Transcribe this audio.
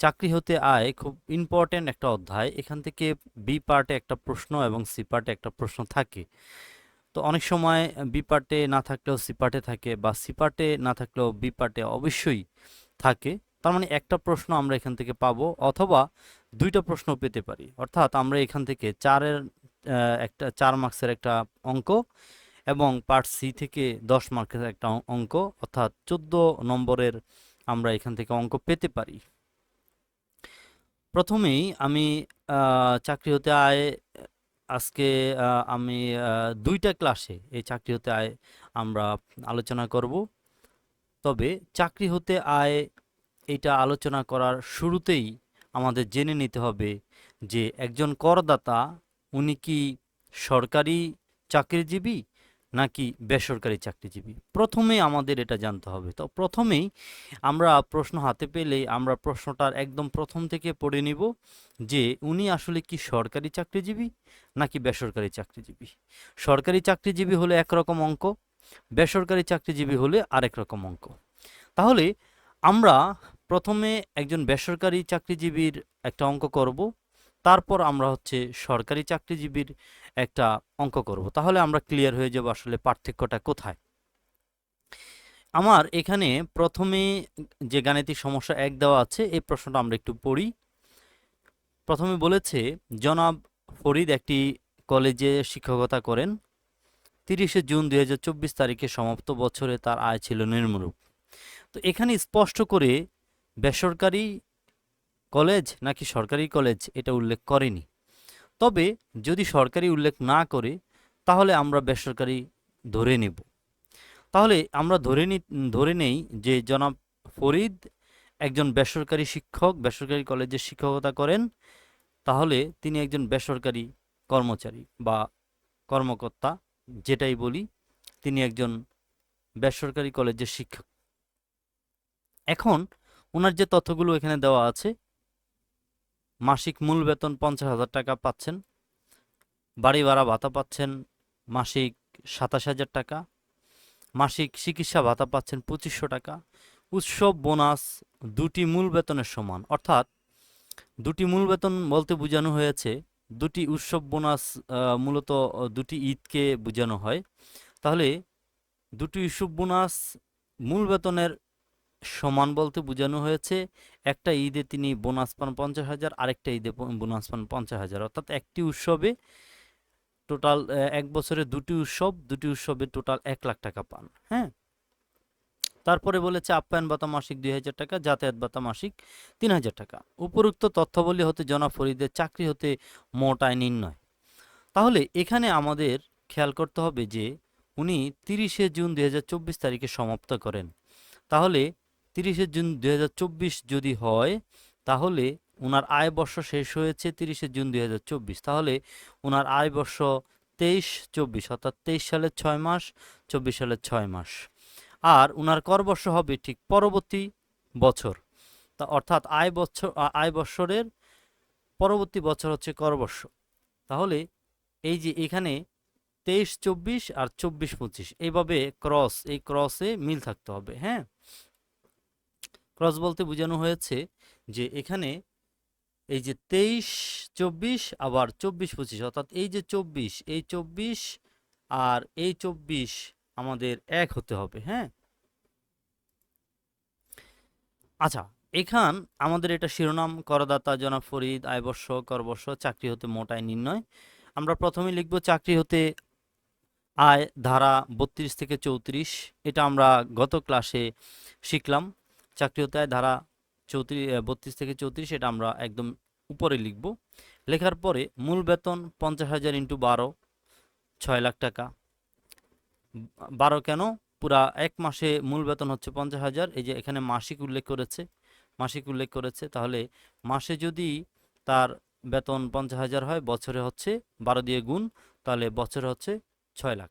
চাকরি হতে আয় খুব ইম্পর্টেন্ট একটা অধ্যায়। এখান থেকে বি পার্টে একটা প্রশ্ন এবং সি পার্টে একটা প্রশ্ন থাকে। তো অনেক সময় বি পার্টে না থাকলেও সি পার্টে থাকে বা সি পার্টে না থাকলেও বি পার্টে অবশ্যই থাকে। তার মানে একটা প্রশ্ন আমরা এখান থেকে পাবো অথবা দুইটা প্রশ্ন পেতে পারি। অর্থাৎ আমরা এখান থেকে চারের একটা চার মার্কসের একটা অঙ্ক এবং পার্ট সি থেকে দশ মার্কের একটা অঙ্ক অর্থাৎ চোদ্দ নম্বরের আমরা এখান থেকে অঙ্ক পেতে পারি। প্রথমেই আমি চাকরি হতে আয়, আজকে আমি দুইটা ক্লাসে এই চাকরি হতে আয় আমরা আলোচনা করব। তবে চাকরি হতে আয়, এটা আলোচনা করার শুরুতেই আমাদের জেনে নিতে হবে যে একজন করদাতা উনি কি সরকারি চাকরিজীবী? নাকি বেসরকারি চাকরিজীবী? প্রথমে আমাদের এটা জানতে হবে। তো প্রথমেই আমরা প্রশ্ন হাতে পেলেই আমরা প্রশ্নটার একদম প্রথম থেকে পড়ে নিব যে উনি আসলে কি সরকারি চাকরিজীবী নাকি বেসরকারি চাকরিজীবী? সরকারি চাকরিজীবী হলে একরকম অঙ্ক, বেসরকারি চাকরিজীবী হলে আরেক রকম অঙ্ক। তাহলে আমরা প্রথমে একজন বেসরকারি চাকরিজীবীর একটা অঙ্ক করব। তারপর আমরা হচ্ছে সরকারি চাকরিজীবীর একটা অঙ্ক করব। তাহলে আমরা ক্লিয়ার হয়ে যাব আসলে পার্থক্যটা কোথায়। আমার এখানে প্রথমে যে গাণিতিক সমস্যা এক দেওয়া আছে, এই প্রশ্নটা আমরা একটু পড়ি। প্রথমে বলেছে, জনাব ফরিদ একটি কলেজে শিক্ষকতা করেন। তিরিশে জুন দু হাজার চব্বিশ তারিখে সমাপ্ত বছরে তার আয় ছিল নিম্নরূপ। তো এখানে স্পষ্ট করে বেসরকারি কলেজ নাকি সরকারি কলেজ এটা উল্লেখ করেনি। তবে যদি সরকারি উল্লেখ না করে, তাহলে আমরা বেসরকারি ধরে নেব। তাহলে আমরা ধরে নি, ধরে নেই যে জনাব ফরিদ একজন বেসরকারি শিক্ষক, বেসরকারি কলেজে শিক্ষকতা করেন, তাহলে তিনি একজন বেসরকারি কর্মচারী বা কর্মকর্তা, যেটাই বলি, তিনি একজন বেসরকারি কলেজের শিক্ষক। এখন ওনার যে তথ্যগুলো এখানে দেওয়া আছে মাসিক মূল বেতন পঞ্চাশ হাজার টাকা পাচ্ছেন। বাড়ি ভাড়া ভাতা পাচ্ছেন মাসিক সাতাশ হাজার টাকা। মাসিক চিকিৎসা ভাতা পাচ্ছেন পঁচিশশো টাকা। উৎসব, বোনাস দুটি মূল বেতনের সমান। অর্থাৎ দুটি মূল বেতন বলতে বোঝানো হয়েছে, দুটি উৎসব, বোনাস মূলত দুটি ঈদকে বোঝানো হয়। তাহলে দুটি উৎসব, বোনাস মূল বেতনের সমান বলতে বোঝানো হয়েছে, একটা ঈদে তিনি বোনাস পান পঞ্চাশ হাজার, আরেকটা ঈদে বোনাস পান পঞ্চাশ হাজার। অর্থাৎ একটি উৎসবে টোটাল এক বছরে দুটি উৎসব, দুটি উৎসবে টোটাল এক লাখ টাকা পান হ্যাঁ? তারপরে বলেছে আপ্যায়ন ভাতা মাসিক দুই হাজার টাকা, যাতায়াত ভাতা মাসিক তিন হাজার টাকা। উপরোক্ত তথ্যাবলী হতে জনাব ফরিদের চাকরি হতে মোট আয় নির্ণয়। তাহলে এখানে আমাদের খেয়াল করতে হবে যে, উনি তিরিশে জুন দুই হাজার চব্বিশ তারিখে সমাপ্ত করেন। তাহলে তিরিশে জুন দু হাজার চব্বিশ যদি হয়, তাহলে ওনার আয় বর্ষ শেষ হয়েছে তিরিশে জুন দু হাজার চব্বিশ। তাহলে ওনার আয় বর্ষ তেইশ চব্বিশ, অর্থাৎ তেইশ সালের ছয় মাস, চব্বিশ সালের ছয় মাস। আর ওনার কর বর্ষ হবে ঠিক পরবর্তী বছর। তা অর্থাৎ আয় বছর আয় বৎসরের পরবর্তী বছর হচ্ছে কর বর্ষ। তাহলে এই যে এখানে তেইশ চব্বিশ আর চব্বিশ পঁচিশ, এইভাবে ক্রস এই ক্রসে মিল থাকতে হবে হ্যাঁ? ক্রস বলতে বোঝানো হয়েছে যে এখানে এই যে তেইশ, চব্বিশ, আবার চব্বিশ, পঁচিশ, অর্থাৎ এই যে চব্বিশ, এই চব্বিশ আর এই চব্বিশ আমাদের এক হতে হবে হ্যাঁ? আচ্ছা এখান আমাদের এটা শিরোনাম, করদাতা, জনাব ফরিদ, আয়বর্ষ, করবর্ষ, চাকরি হতে মোট আয় নির্ণয়। আমরা প্রথমে লিখব চাকরি হতে আয় ধারা বত্রিশ থেকে চৌত্রিশ, এটা আমরা গত ক্লাসে শিখলাম। চাকরি হতে ধারা চৌত্রিশ বত্রিশ থেকে চৌত্রিশ, এটা আমরা একদম উপরে লিখব। লেখার পরে মূল বেতন পঞ্চাশ হাজার ইন্টু বারো, ছয় লাখ টাকা। বারো কেন? পুরা এক মাসে মূল বেতন হচ্ছে পঞ্চাশ হাজার। এই যে এখানে মাসিক উল্লেখ করেছে, মাসিক উল্লেখ করেছে, তাহলে মাসে যদি তার বেতন পঞ্চাশ হাজার হয়, বছরে হচ্ছে বারো দিয়ে গুণ, তাহলে বছরে হচ্ছে ছয় লাখ।